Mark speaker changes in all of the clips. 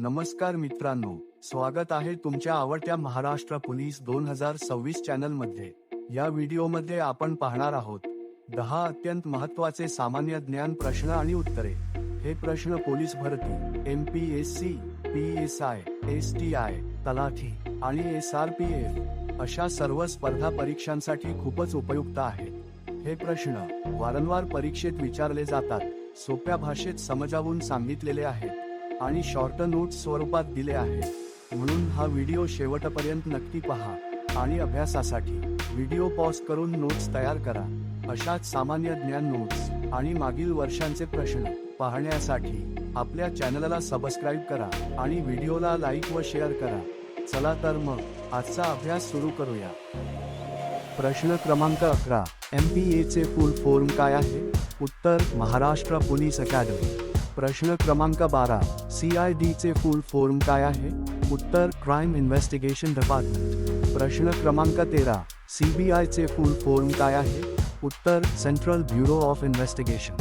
Speaker 1: नमस्कार मित्रांनो स्वागत आहे तुमच्या आवडत्या महाराष्ट्र पोलीस दोन हजार सव्वीस चॅनलमध्ये या व्हिडिओमध्ये आपण पाहणार आहोत दहा अत्यंत महत्त्वाचे सामान्य ज्ञान प्रश्न आणि उत्तरे. हे प्रश्न पोलीस भरती M P S C P S I S T I तलाठी आणि एस आर पी एफ अशा सर्व स्पर्धा परीक्षांसाठी खूपच उपयुक्त आहेत. हे प्रश्न वारंवार परीक्षेत विचारले जातात सोप्या भाषेत समजावून सांगितलेले आहेत. आणि शॉर्ट नोट स्वरूपात दिले आहेत म्हणून हा व्हिडिओ शेवटपर्यंत नक्की पहा आणि अभ्यासासाठी व्हिडिओ पॉज करून नोट्स तयार करा. अशाच सामान्य ज्ञान नोट्स आणि मागील वर्षांचे प्रश्न पाहण्यासाठी आपल्या चॅनलला सबस्क्राईब करा आणि व्हिडिओला लाईक व शेअर करा. चला तर मग आजचा अभ्यास सुरू करूया. प्रश्न क्रमांक अकरा. एम पी एचे फुल फॉर्म काय आहे? उत्तर महाराष्ट्र पोलीस अकॅडमी प्रश्न क्रमांक बारा. सी आय डीचे फुल फॉर्म काय आहे? उत्तर क्राईम इन्व्हेस्टिगेशन डिपार्टमेंट प्रश्न क्रमांक तेरा. सी बी आयचे फुल फॉर्म काय आहे? उत्तर सेंट्रल ब्युरो ऑफ इन्व्हेस्टिगेशन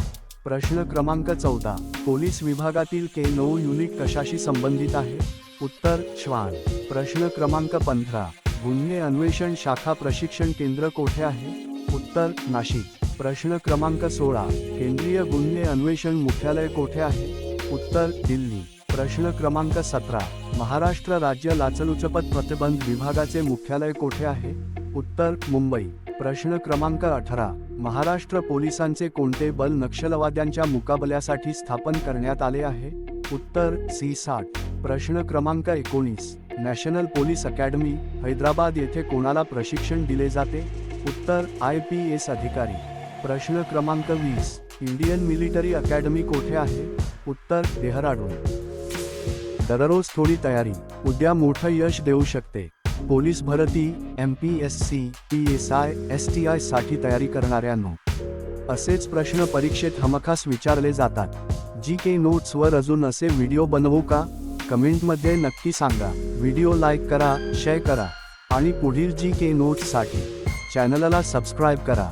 Speaker 1: प्रश्न क्रमांक चौदा. पोलीस विभागातील के नऊ युनिट कशाशी संबंधित आहे? उत्तर श्वान. प्रश्न क्रमांक पंधरा. गुन्हे अन्वेषण शाखा प्रशिक्षण केंद्र कोठे आहे? उत्तर नाशिक. प्रश्न क्रमांक सोळा केंद्रीय गुन्हे अन्वेषण मुख्यालय कोठे आहे? उत्तर दिल्ली. प्रश्न क्रमांक सतरा महाराष्ट्र राज्य लाचलुचपत प्रतिबंध विभागाचे मुख्यालय कोठे आहे? उत्तर मुंबई. प्रश्न क्रमांक अठरा महाराष्ट्र पोलिसांचे कोणते बल नक्षलवाद्यांच्या मुकाबल्यासाठी स्थापन करण्यात आले आहे? उत्तर सी साठ. प्रश्न क्रमांक एकोणीस नॅशनल पोलीस अकॅडमी हैदराबाद येथे कोणाला प्रशिक्षण दिले जाते? उत्तर आय पी एस अधिकारी. प्रश्न क्रमांक वीस इंडियन मिलिटरी अकॅडमी कोठे आहे? उत्तर डेहराडून दररोज थोडी तयारी उद्या मोठं यश देऊ शकते. पोलीस भरती M P S C P S I S T आयसाठी तयारी करणाऱ्यांनो. असेच प्रश्न परीक्षेत हमखास विचारले जातात. जी के नोट्सवर अजून असे व्हिडिओ बनवू का? कमेंटमध्ये नक्की सांगा. व्हिडिओ लाईक करा शेअर करा. आणि पुढील जी के नोट्ससाठी चॅनलला सबस्क्राईब करा.